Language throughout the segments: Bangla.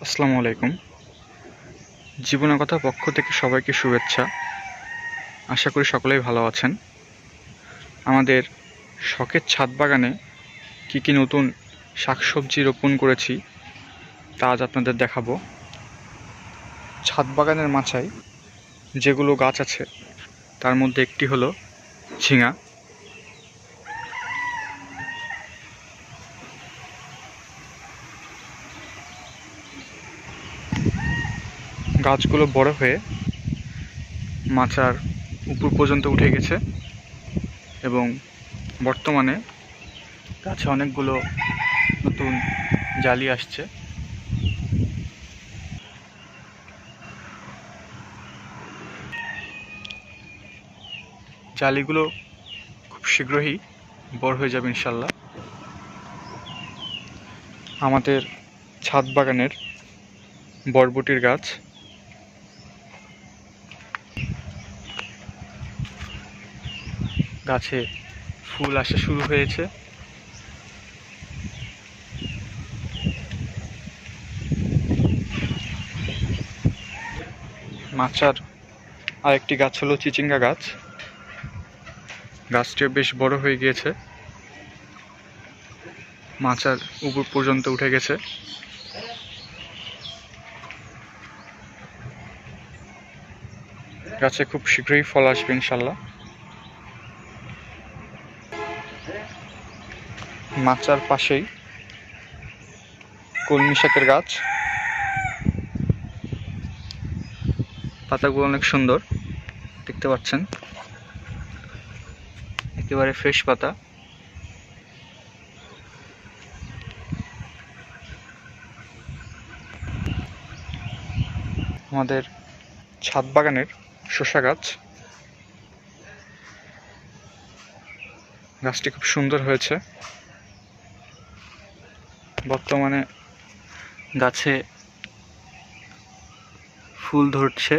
আসসালামু আলাইকুম। জীবনের কথা পক্ষ থেকে সবাইকে শুভেচ্ছা। আশা করি সকলেই ভালো আছেন। আমাদের শখের ছাদ বাগানে কী কী নতুন শাকসবজি রোপণ করেছি, তা আজ আপনাদের দেখাবো। ছাদ বাগানের মাচায় যেগুলো গাছ আছে, তার মধ্যে একটি হলো ঝিঙা। গাছগুলো বড় হয়ে মাচার উপর পর্যন্ত উঠে গেছে এবং বর্তমানে গাছে অনেকগুলো নতুন জালি আসছে। জালিগুলো খুব শীঘ্রই বড় হয়ে যাবে ইনশাল্লাহ। আমাদের ছাদ বাগানের বরবটির গাছ গাছে ফুল আসা শুরু হয়েছে। মাচার আরেকটি গাছ হলো চিচিঙ্গা গাছ। গাছটিও বেশ বড় হয়ে গিয়েছে। মাচার উপর পর্যন্ত উঠে গেছে। গাছে খুব শীঘ্রই ফল আসবে ইনশাল্লাহ। মাচার পাশেই কলমি শাকের গাছ। পাতাগুলো অনেক সুন্দর, দেখতে পাচ্ছেন। একেবারে ফ্রেশ পাতা। আমাদের ছাদ বাগানের শসা গাছ। গাছটি খুব সুন্দর হয়েছে। বর্তমানে গাছে ফুল ধরছে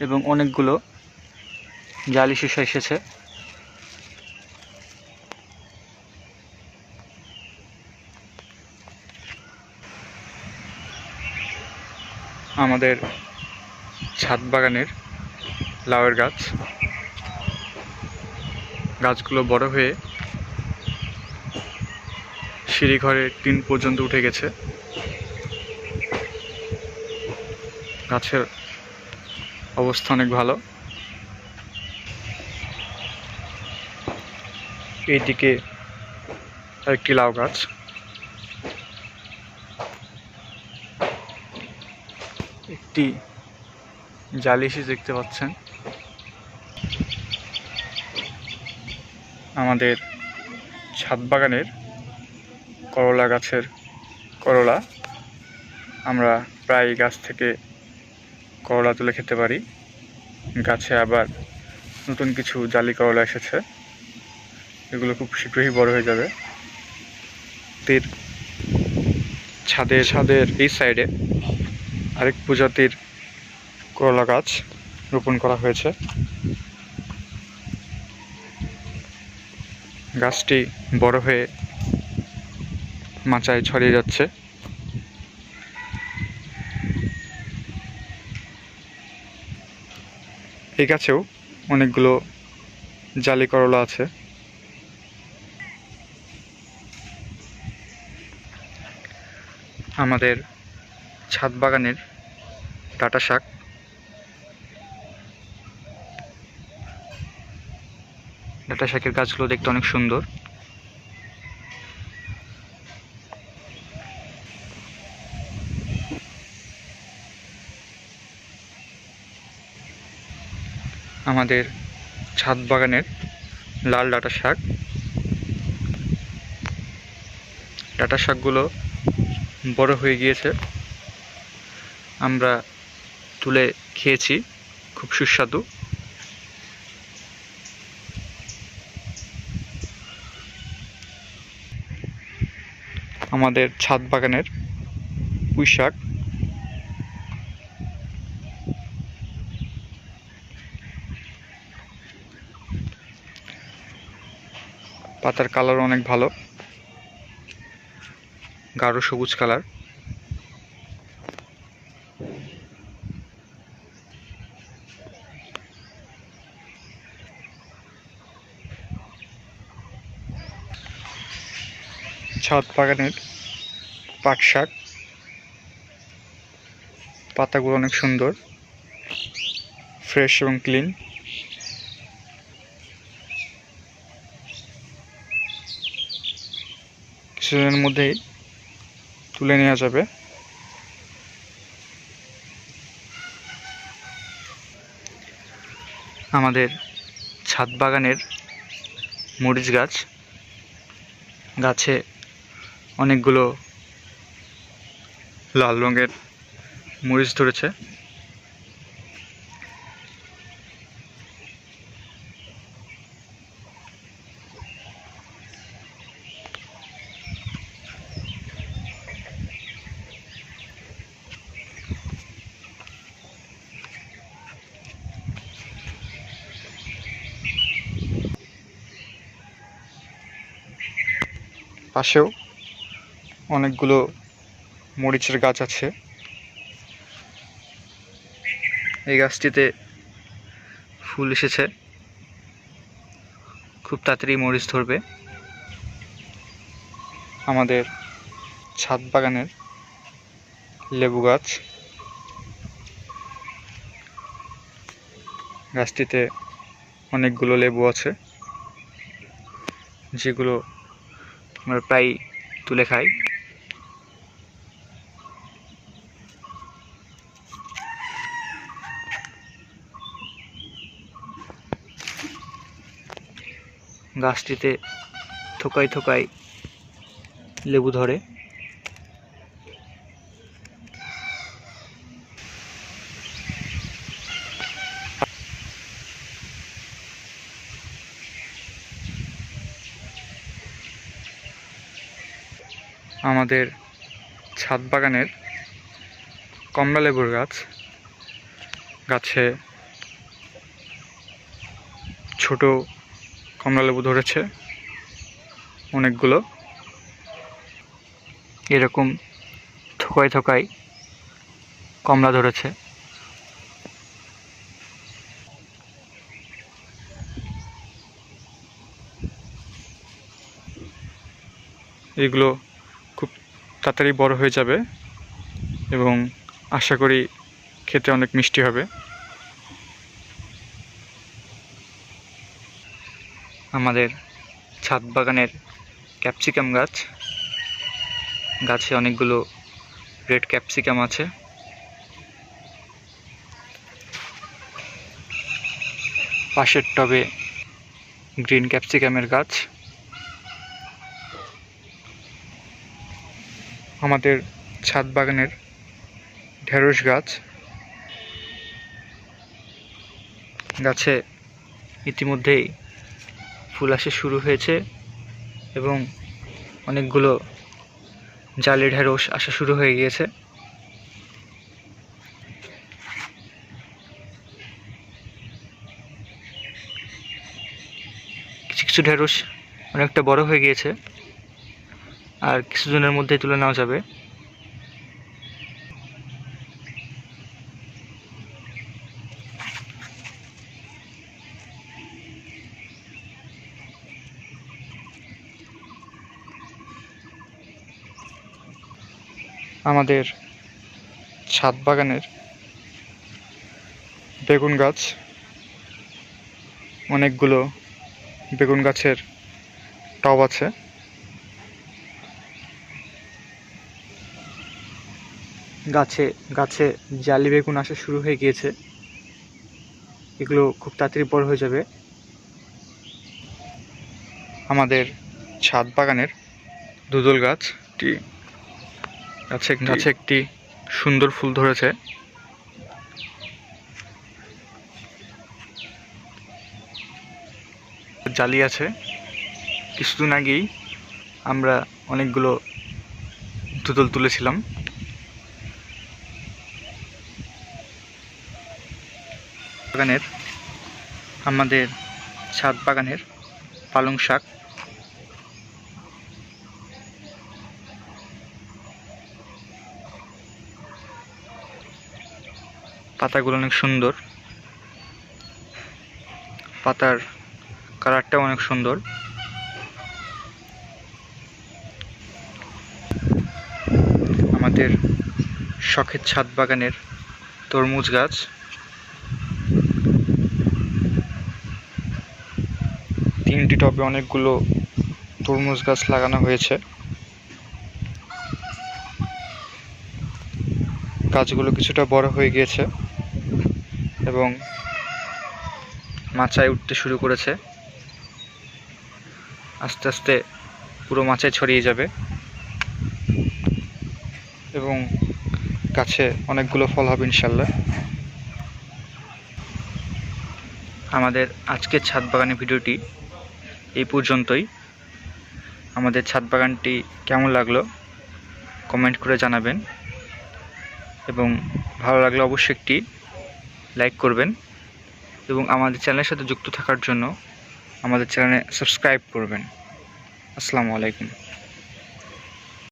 এবং অনেকগুলো জালি শসা এসেছে। আমাদের ছাদ বাগানের লাউয়ের গাছ। গাছগুলো বড় হয়ে সিঁড়ি ঘরের টিন পর্যন্ত উঠে গেছে। গাছের অবস্থা অনেক ভালো। এইদিকে একটি লাউ গাছ। একটি জালি এসে দেখতে পাচ্ছেন। আমাদের ছাদ বাগানের করলা গাছের করলা। আমরা প্রায় গাছ থেকে করলা তুলে খেতে পারি। গাছে আবার নতুন কিছু জালি করলা এসেছে। এগুলো খুব শীঘ্রই বড় হয়ে যাবে। তীর ছাদের ছাদের এই সাইডে আরেক প্রজাতির করলা গাছ রোপণ করা হয়েছে। গাছটি বড় হয়ে মাচায় ছড়িয়ে যাচ্ছে। এই গাছেও অনেকগুলো জালি করলা আছে। আমাদের ছাদ বাগানের ডাটা শাক। ডাটা শাকের গাছগুলো দেখতে অনেক সুন্দর। আমাদের ছাদ বাগানের লাল ডাটা শাক। ডাটা শাকগুলো বড় হয়ে গিয়েছে। আমরা তুলে খেয়েছি, খুব সুস্বাদু। আমাদের ছাদ বাগানের পুঁই শাক। পাতার কালার অনেক ভালো। গাঢ় সবুজ কালার ছাদ বাগানের পাট শাক। পাতাগুলো অনেক সুন্দর। ফ্রেশ এবং ক্লিন কিছুদিনের মধ্যেই তুলে নেওয়া যাবে। আমাদের ছাদ বাগানের মরিচ গাছ। গাছে অনেকগুলো লাল রঙের মরিচ ধরেছে। পাশেও অনেকগুলো মরিচের গাছ আছে। এই গাছটিতে ফুল এসেছে। খুব তাড়াতাড়ি মরিচ ধরবে। আমাদের ছাদ বাগানের লেবু গাছ। গাছটিতে অনেকগুলো লেবু আছে, যেগুলো আমরা প্রায় তুলে খাই। গাছটিতে থোকায় থোকায় লেবু ধরে। আমাদের ছাদ বাগানের কমলা লেবুর গাছ। গাছে ছোট কমলা লেবু ধরেছে অনেকগুলো। এরকম থোকায় থোকায় কমলা ধরেছে। এগুলো তাড়াতাড়ি বড় হয়ে যাবে এবং আশা করি খেতে অনেক মিষ্টি হবে। আমাদের ছাদ বাগানের ক্যাপসিকাম গাছ। গাছে অনেকগুলো রেড ক্যাপসিকাম আছে। পাশের টবে গ্রিন ক্যাপসিকামের গাছ। আমাদের ছাদ বাগানের ঢেঁড়স গাছ। গাছে ইতিমধ্যেই ফুল আসা শুরু হয়েছে এবং অনেকগুলো জালি ঢেঁড়স আসা শুরু হয়ে গিয়েছে। কিছু কিছু ঢেঁড়স অনেকটা বড় হয়ে গিয়েছে। আর কিছুদিনের মধ্যেই তুলে নেওয়া যাবে। আমাদের ছাদ বাগানের বেগুন গাছ, অনেকগুলো বেগুন গাছের টব আছে। গাছে গাছে জালি বেগুন আসা শুরু হয়ে গিয়েছে। এগুলো খুব তাড়াতাড়ি বড় হয়ে যাবে। আমাদের ছাদ বাগানের দুদল গাছটি গাছে গাছে একটি সুন্দর ফুল ধরেছে। জালি আছে। কিছুদিন আগেই আমরা অনেকগুলো দুদল তুলেছিলাম। বাগানের, আমাদের ছাদ বাগানের পালং শাক। পাতাগুলো অনেক সুন্দর। পাতার কালারটাও অনেক সুন্দর। আমাদের শখের ছাদ বাগানের তরমুজ গাছ। টবে অনেকগুলো তরমুজ গাছ লাগানো হয়েছে। গাছগুলো কিছুটা বড় হয়ে গিয়েছে এবং মাচায় উঠতে শুরু করেছে। আস্তে আস্তে পুরো মাচায় ছড়িয়ে যাবে এবং গাছে অনেকগুলো ফল হবে ইনশাল্লাহ। আমাদের আজকের ছাদ বাগানের ভিডিওটি এই পর্যন্তই। আমাদের ছাদ বাগানটি কেমন লাগল কমেন্ট করে জানাবেন। এবং ভালো লাগলে অবশ্যই একটি লাইক করবেন। এবং আমাদের চ্যানেলের সাথে যুক্ত থাকার জন্য আমাদের চ্যানেলে সাবস্ক্রাইব করবেন। আসসালামু আলাইকুম।